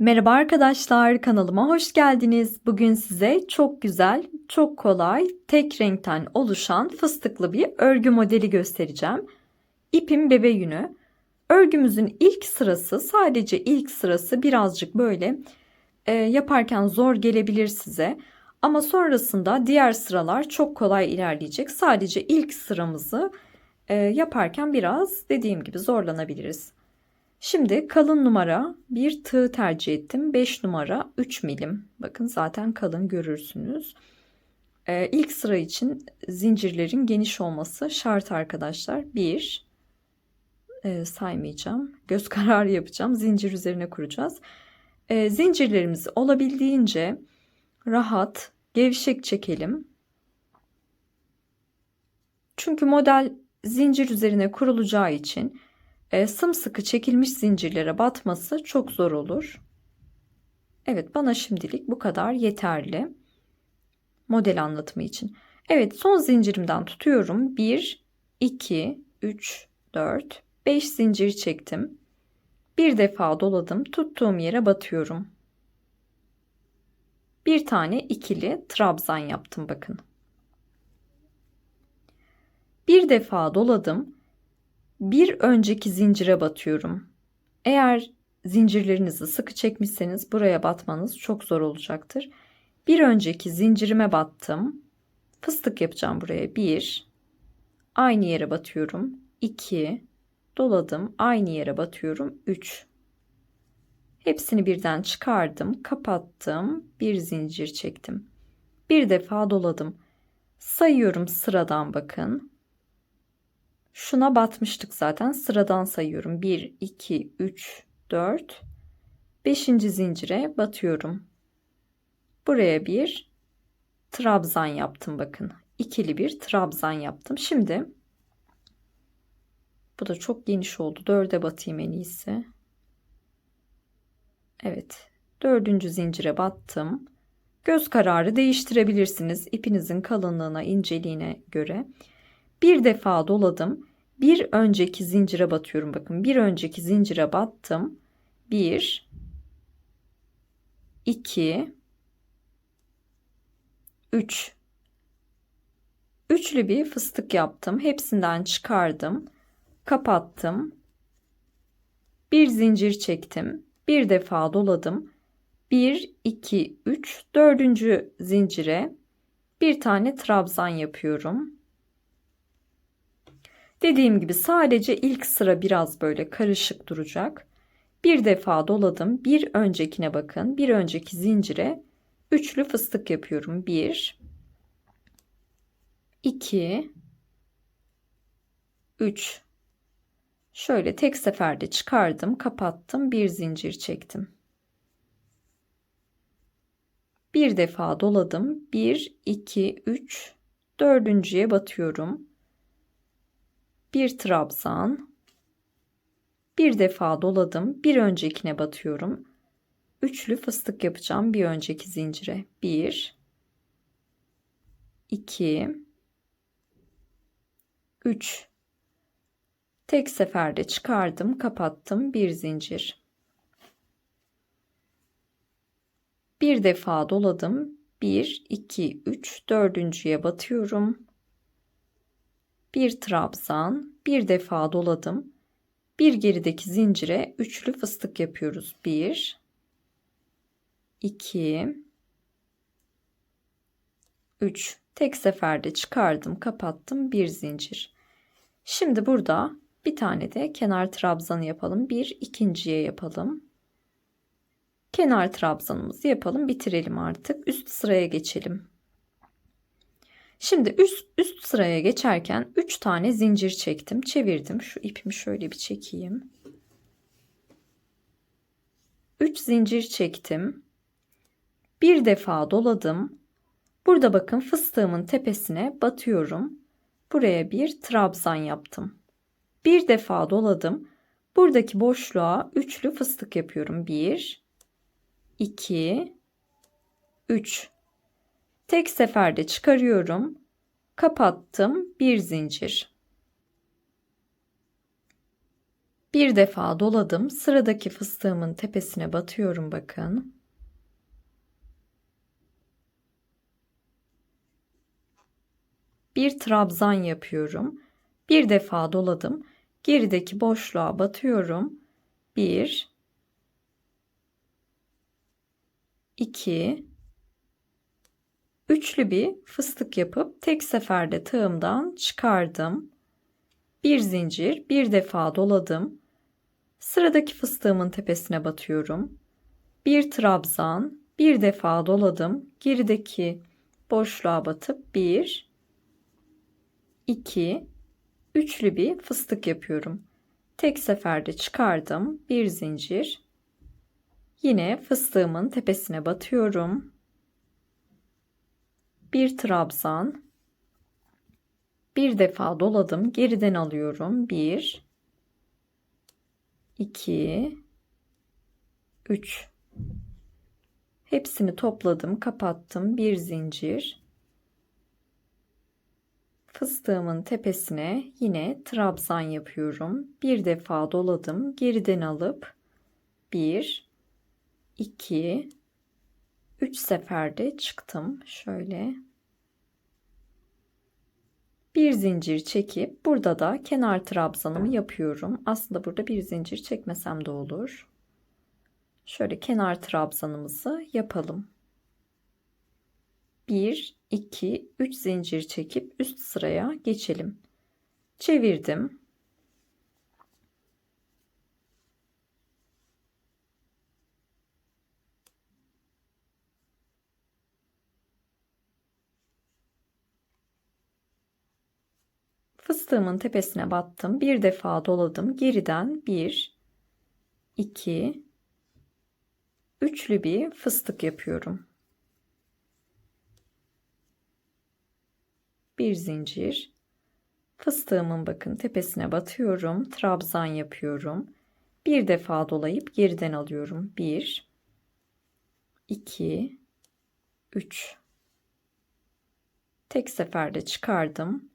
Merhaba arkadaşlar, kanalıma hoş geldiniz. Bugün size çok güzel, çok kolay, tek renkten oluşan fıstıklı bir örgü modeli göstereceğim. İpim bebe yünü. Örgümüzün ilk sırası, sadece ilk sırası birazcık böyle e, yaparken zor gelebilir size. Ama sonrasında diğer sıralar çok kolay ilerleyecek. Sadece ilk sıramızı e, yaparken biraz dediğim gibi zorlanabiliriz. Şimdi kalın numara bir tığ tercih ettim. 5 numara 3 milim. Bakın zaten kalın görürsünüz. Ee, ilk sıra için zincirlerin geniş olması şart arkadaşlar. 1 e, saymayacağım. Göz kararı yapacağım. Zincir üzerine kuracağız. E, zincirlerimizi olabildiğince rahat, gevşek çekelim. Çünkü model zincir üzerine kurulacağı için e, sımsıkı çekilmiş zincirlere batması çok zor olur. Evet bana şimdilik bu kadar yeterli. Model anlatımı için. Evet son zincirimden tutuyorum. 1, 2, 3, 4, 5 zincir çektim. Bir defa doladım. Tuttuğum yere batıyorum. Bir tane ikili trabzan yaptım bakın. Bir defa doladım bir önceki zincire batıyorum. Eğer zincirlerinizi sıkı çekmişseniz buraya batmanız çok zor olacaktır. Bir önceki zincirime battım. Fıstık yapacağım buraya. 1 aynı yere batıyorum. 2 doladım. Aynı yere batıyorum. 3 Hepsini birden çıkardım, kapattım, bir zincir çektim. Bir defa doladım. Sayıyorum sıradan bakın. Şuna batmıştık zaten. Sıradan sayıyorum. 1, 2, 3, 4. 5. zincire batıyorum. Buraya bir trabzan yaptım bakın. İkili bir trabzan yaptım. Şimdi bu da çok geniş oldu. Dörde batayım en iyisi. Evet. Dördüncü zincire battım. Göz kararı değiştirebilirsiniz. ipinizin kalınlığına, inceliğine göre. Bir defa doladım. Bir önceki zincire batıyorum. Bakın bir önceki zincire battım. Bir, iki, üç. Üçlü bir fıstık yaptım. Hepsinden çıkardım. Kapattım. Bir zincir çektim. Bir defa doladım. 1, 2, 3, dördüncü zincire bir tane trabzan yapıyorum. Dediğim gibi sadece ilk sıra biraz böyle karışık duracak. Bir defa doladım. Bir öncekine bakın. Bir önceki zincire üçlü fıstık yapıyorum. 1 2 3 Şöyle tek seferde çıkardım, kapattım, bir zincir çektim. Bir defa doladım. 1 2 3 dördüncüye batıyorum bir trabzan. Bir defa doladım. Bir öncekine batıyorum. Üçlü fıstık yapacağım bir önceki zincire. 1 2 3 tek seferde çıkardım kapattım bir zincir. Bir defa doladım. 1 2 3 dördüncüye batıyorum bir trabzan, bir defa doladım. Bir gerideki zincire üçlü fıstık yapıyoruz. 1 2 3 tek seferde çıkardım, kapattım bir zincir. Şimdi burada bir tane de kenar trabzanı yapalım. Bir ikinciye yapalım. Kenar trabzanımızı yapalım, bitirelim artık. Üst sıraya geçelim. Şimdi üst, üst sıraya geçerken 3 tane zincir çektim. Çevirdim. Şu ipimi şöyle bir çekeyim. 3 zincir çektim. Bir defa doladım. Burada bakın fıstığımın tepesine batıyorum. Buraya bir trabzan yaptım. Bir defa doladım. Buradaki boşluğa üçlü fıstık yapıyorum. 1 2 3 Tek seferde çıkarıyorum. Kapattım. Bir zincir. Bir defa doladım. Sıradaki fıstığımın tepesine batıyorum bakın. Bir trabzan yapıyorum. Bir defa doladım. Gerideki boşluğa batıyorum. 1 2 Üçlü bir fıstık yapıp tek seferde tığımdan çıkardım. Bir zincir, bir defa doladım. Sıradaki fıstığımın tepesine batıyorum. Bir trabzan, bir defa doladım. Gerideki boşluğa batıp bir, iki, üçlü bir fıstık yapıyorum. Tek seferde çıkardım. Bir zincir. Yine fıstığımın tepesine batıyorum. Bir trabzan. Bir defa doladım. Geriden alıyorum. Bir, iki, üç. Hepsini topladım, kapattım. Bir zincir. Fıstığımın tepesine yine trabzan yapıyorum. Bir defa doladım. Geriden alıp 1 2 3 seferde çıktım. Şöyle bir zincir çekip burada da kenar trabzanımı yapıyorum. Aslında burada bir zincir çekmesem de olur. Şöyle kenar trabzanımızı yapalım. 1 2 3 zincir çekip üst sıraya geçelim. Çevirdim. Fıstığımın tepesine battım. Bir defa doladım. Geriden 1 2 üçlü bir fıstık yapıyorum. Bir zincir. Fıstığımın bakın tepesine batıyorum. Trabzan yapıyorum. Bir defa dolayıp geriden alıyorum. 1 2 3 Tek seferde çıkardım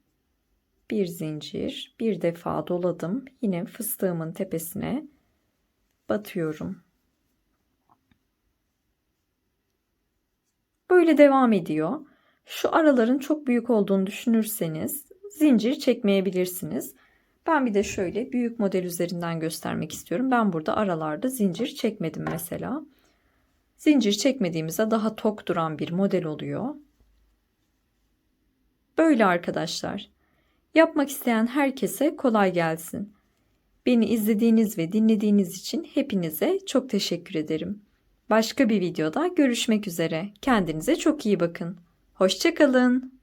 bir zincir, bir defa doladım. Yine fıstığımın tepesine batıyorum. Böyle devam ediyor. Şu araların çok büyük olduğunu düşünürseniz zincir çekmeyebilirsiniz. Ben bir de şöyle büyük model üzerinden göstermek istiyorum. Ben burada aralarda zincir çekmedim mesela. Zincir çekmediğimizde daha tok duran bir model oluyor. Böyle arkadaşlar. Yapmak isteyen herkese kolay gelsin. Beni izlediğiniz ve dinlediğiniz için hepinize çok teşekkür ederim. Başka bir videoda görüşmek üzere. Kendinize çok iyi bakın. Hoşçakalın.